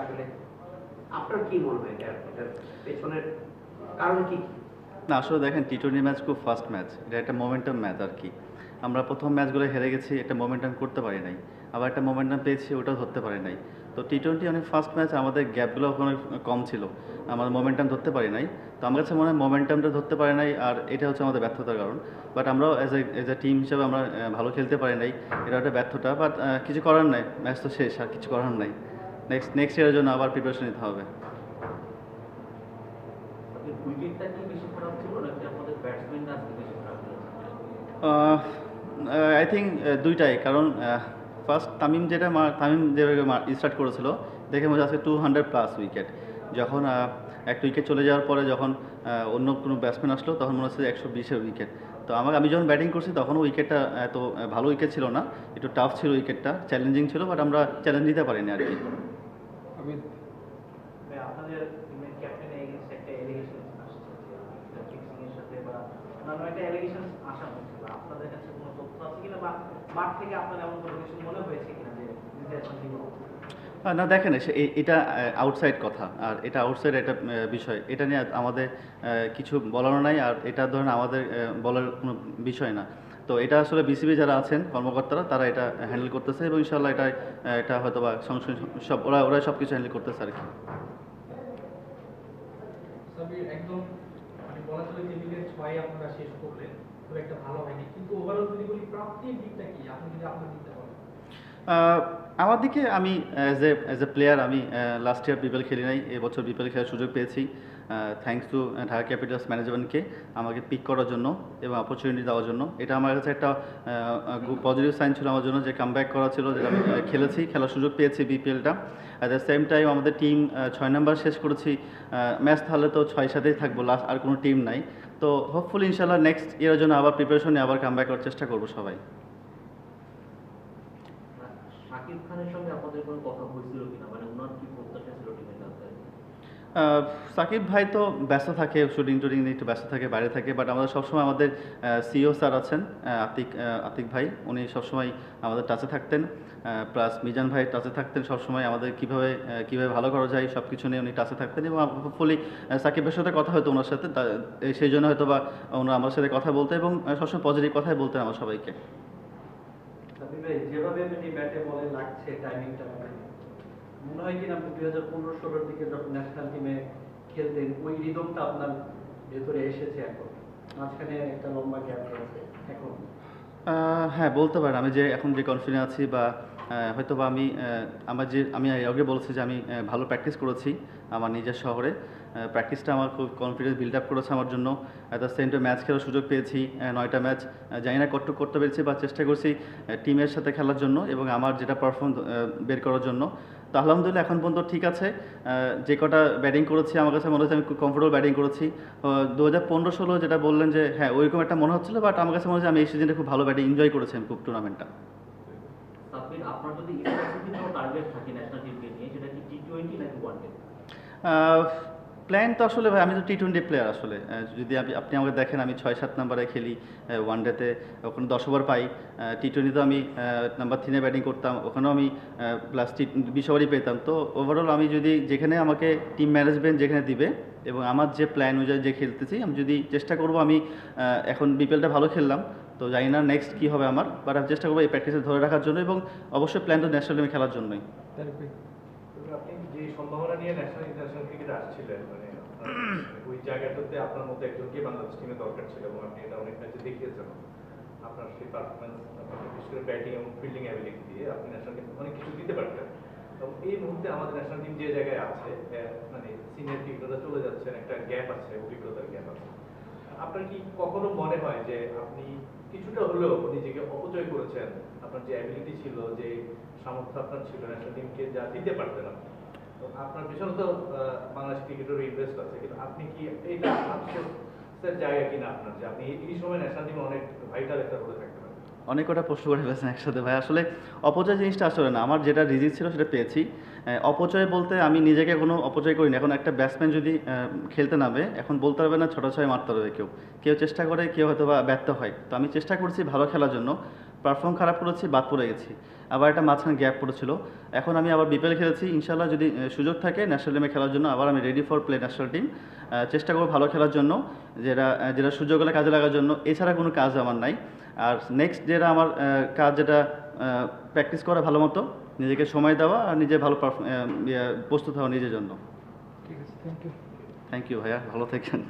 আসলে? না, আসলে দেখেন টি টোয়েন্টি ম্যাচ খুব ফাস্ট ম্যাচ এটা একটা মোমেন্টাম ম্যাচ আর কি। আমরা প্রথম ম্যাচগুলো হেরে গেছি, একটা মোমেন্টাম করতে পারি নাই, আবার একটা মোমেন্টাম পেয়েছি, ওটাও ধরতে পারি নাই। তো টি টোয়েন্টি অনেক ফাস্ট ম্যাচ আমাদের গ্যাপগুলো অনেক কম ছিল আমাদের মোমেন্টাম ধরতে পারি নাই। তো আমার কাছে মনে হয় মোমেন্টামটা ধরতে পারি নাই, আর এটা হচ্ছে আমাদের ব্যর্থতার কারণ। বাট আমরাও as a as a team হিসেবে আমরা ভালো খেলতে পারি নাই, এটা একটা ব্যর্থতা বাট কিছু করার নাই ম্যাচ তো শেষ, আর কিছু করার নাই। নেক্সট নেক্সট ইয়ারের জন্য আবার প্রিপারেশন নিতে হবে। আই থিঙ্ক দুইটাই। কারণ ফার্স্ট তামিম যেটা তামিম যেভাবে স্টার্ট করেছিল দেখে মনে আছে টু হান্ড্রেড প্লাস উইকেট যখন একটা উইকেট চলে যাওয়ার পরে যখন অন্য কোনো ব্যাটসম্যান আসলো তখন মনে হচ্ছে একশো বিশের উইকেট তো আমাকে আমি যখন ব্যাটিং করছি তখনও উইকেটটা এত ভালো উইকেট ছিল না। একটু টাফ ছিল উইকেটটা চ্যালেঞ্জিং ছিল বাট আমরা চ্যালেঞ্জ নিতে পারিনি আর কি। ভাই, আপনাদের ক্যাপ্টেন এগেইনস্ট একটা এলিগেশন আসছে ফিক্সিং এর সাথে বা অন্যান্য একটা এলিগেশন আসা হচ্ছে আপনাদের কাছে কোনো তথ্য আছে কিনা বা মাঠ থেকে আপনার এমন কোনো কিছু মনে হয়েছে কিনা যে দিস সামথিং আহ, না দেখেন সে- এটা আউটসাইড কথা। আর এটা আউটসাইড একটা বিষয়। এটা নিয়ে আমাদের কিছু বলারও নাই। আর এটা ধরেন আমাদের বলার কোনো বিষয় না। তো এটা আসলে বিসিবি যারা আছেন কর্মকর্তারা তারা এটা হ্যান্ডেল করতেছে এবং ইনশাল্লাহ এটা এটা হয়তো বা সব ওরা ওরা সব কিছু হ্যান্ডেল করতেছে আর কি একদম মানে বলা চলে টেবিলের ছয় আপনারা শেষ করলেন খুব একটা ভালো হয়নি। কিন্তু ওভারঅল যদি বলি প্রাপ্তির দিকটা কি? আপনি যদি আপনার দিকটা বলেন। আমার দিকে আমি as a as a player আমি লাস্ট ইয়ার বিপিএল খেলি নাই এবছর বিপিএল খেলার সুযোগ পেয়েছি। থ্যাঙ্কস টু ঢাকা ক্যাপিটালস ম্যানেজমেন্টকে আমাকে পিক করার জন্য এবং অপরচুনিটি দেওয়ার জন্য। এটা আমার কাছে একটা পজিটিভ সাইন ছিল আমার জন্য যে কাম ব্যাক করা ছিল, যেটা আমি খেলেছি, খেলার সুযোগ পেয়েছি বিপিএলটা অ্যাট দ্য সেম টাইম আমাদের টিম ছয় নাম্বার শেষ করেছি। ম্যাচ তাহলে তো ছয় সাথেই থাকব লাস্ট আর কোনো টিম নাই। তো হোপফুলি ইনশাল্লাহ নেক্সট ইয়ারের জন্য আবার প্রিপারেশন নিয়ে আবার কাম ব্যাক করার চেষ্টা করব সবাই। খানের সঙ্গে আপনাদের কোনো কথা হয়েছিল কিনা? মানে ওনার কি প্রত্যাশা ছিল টিমের সাকিব ভাই তো ব্যস্ত থাকে শুটিং টুটিং নিয়ে একটু ব্যস্ত থাকে, বাইরে থাকে বাট আমাদের সবসময় আমাদের সিও স্যার আছেন আতিক আতিক ভাই। উনি সবসময় আমাদের টাচে থাকতেন প্লাস মিজান ভাই টাচে থাকতেন সবসময়। আমাদের কীভাবে কীভাবে ভালো করা যায় সব কিছু নিয়ে উনি টাচে থাকতেন এবং হোপফুলি সাকিবের সাথে কথা হতো ওনার সাথে সেই জন্য হয়তো বা ওনারা আমার সাথে কথা বলতে এবং সবসময় পজিটিভ কথাই বলতেন আমার সবাইকে। যেভাবে ব্যাটে বলে লাগছে টাইমিংটা মনে হয় কিনা দুই হাজার পনেরো, ষোলোর দিকে যখন ন্যাশনাল টিমে খেলতেন, ওই রিদমটা আপনার ভেতরে এসেছে এখন? মাঝখানে একটা লম্বা গ্যাপ রয়েছে, এখন? হ্যাঁ বলতে পারেন। আমি যে এখন যে কনফিডেন্ট আছি বা হয়তো বা আমি আমার যে, আমি আগে বলেছি যে আমি ভালো প্র্যাকটিস করেছি আমার নিজের শহরে। প্র্যাকটিসটা আমার খুব কনফিডেন্স বিল্ড আপ করেছে আমার জন্য। সেম টাইম ম্যাচ খেলার সুযোগ পেয়েছি। নয়টা ম্যাচ জানি না কতটুকু করতে পেরেছি বা চেষ্টা করছি টিমের সাথে খেলার জন্য এবং আমার যেটা পারফর্ম বের করার জন্য। তো আলহামদুলিল্লাহ এখন পর্যন্ত ঠিক আছে। যে কটা ব্যাটিং করেছি আমার কাছে মনে হচ্ছে আমি খুব কমফোর্টেবল ব্যাটিং করেছি। দু হাজার পনেরো ষোলো যেটা বললেন যে হ্যাঁ ওইরকম একটা মনে হচ্ছিল বাট আমার কাছে মনে হচ্ছে আমি এই সিজনে খুব ভালো ব্যাটিং এনজয় করেছি আমি খুব টুর্নামেন্টটা আপনার যদি টার্গেট থাকে ন্যাশনাল টিমকে নিয়ে সেটা কি টি টোয়েন্টি নাকি ওয়ান ডে প্ল্যান তো আসলে ভাই, আমি তো টি টোয়েন্টি প্লেয়ার আসলে। যদি আপনি আমাকে দেখেন, আমি ছয় সাত নাম্বারে খেলি ওয়ান ডেতে ওখানে দশ ওভার পাই। টি টোয়েন্টিতে আমি নাম্বার থ্রিনে ব্যাটিং করতাম। ওখানেও আমি প্লাস টি বিশ ওভারই পেতাম। তো ওভারঅল আমি যদি যেখানে আমাকে টিম ম্যানেজমেন্ট যেখানে দিবে এবং আমার যে প্ল্যান অনুযায়ী যে খেলতেছি, আমি যদি চেষ্টা করব আমি এখন বিপিএলটা ভালো খেললাম। তো জানি না নেক্সট কী হবে আমার বাট আমি চেষ্টা করব এই প্র্যাকটিসে ধরে রাখার জন্য এবং অবশ্যই প্ল্যান তো ন্যাশনাল টিমে খেলার জন্যই। সম্ভাবনা নিয়ে ন্যাশনাল ইন্টারন্যাশনাল ক্রিকেটে আসছিলেন মানে ওই জায়গাটাতে আপনার মধ্যে একজনকে বাংলাদেশ টিমে দরকার ছিল এবং আপনি এটা অনেক ম্যাচে দেখিয়েছেন। আপনার সেই পারফরমেন্স বিশেষ করে ব্যাটিং এবং ফিল্ডিং অ্যাবিলিটি দিয়ে আপনি ন্যাশনাল টিম অনেক কিছু দিতে পারতেন। এবং এই মুহূর্তে আমাদের ন্যাশনাল টিম যে জায়গায় আছে মানে সিনিয়র ক্রিকেটাররা চলে যাচ্ছেন, একটা গ্যাপ আছে, অভিজ্ঞতার গ্যাপ আছে। আপনার কি কখনো মনে হয় যে আপনি কিছুটা হলেও নিজেকে অপচয় করেছেন? আপনার যে অ্যাবিলিটি ছিল, যে সামর্থ্য আপনার ছিল ন্যাশনাল টিমকে যা দিতে পারতেন আপনি? আপনার পিছনে তো বাংলাদেশ ক্রিকেটের ইনভেস্ট আছে, কিন্তু আপনি কি এইটা জায়গা কিনা আপনার যে আপনি এই সময় ন্যাশনাল টিমে অনেক ভাইটাল একটা রোলে থাকতে অনেক কটা প্রশ্ন করে ফেলেছেন একসাথে ভাই। আসলে অপচয় জিনিসটা আসলে না। আমার যেটা রিজিক ছিল সেটা পেয়েছি। অপচয় বলতে আমি নিজেকে কোনো অপচয় করিনি। এখন একটা ব্যাটসম্যান যদি খেলতে নামে, এখন বলতে পারবে না ছোটো ছয় মারতে পারবে কেউ। কেউ চেষ্টা করে, কেউ হয়তো বা ব্যর্থ হয়। তো আমি চেষ্টা করছি ভালো খেলার জন্য। পারফর্ম খারাপ করেছি বাদ পড়ে গেছি। আবার একটা মাঝখানে গ্যাপ পড়েছিল। এখন আমি আবার বিপিএল খেলেছি ইনশাল্লাহ যদি সুযোগ থাকে ন্যাশনাল টিমে খেলার জন্য আবার আমি ready for play national team চেষ্টা করব ভালো খেলার জন্য যেটা যেটা সুযোগ হলে কাজে লাগার জন্য। এছাড়া কোনো কাজ আমার নাই। আর নেক্সট যেটা আমার কাজ যেটা প্র্যাকটিস করা ভালো মতো নিজেকে সময় দেওয়া আর নিজে ভালো ইয়ে, প্রস্তুত হওয়া নিজের জন্য। ঠিক আছে থ্যাংক ইউ থ্যাংক ইউ ভাইয়া ভালো থাকেন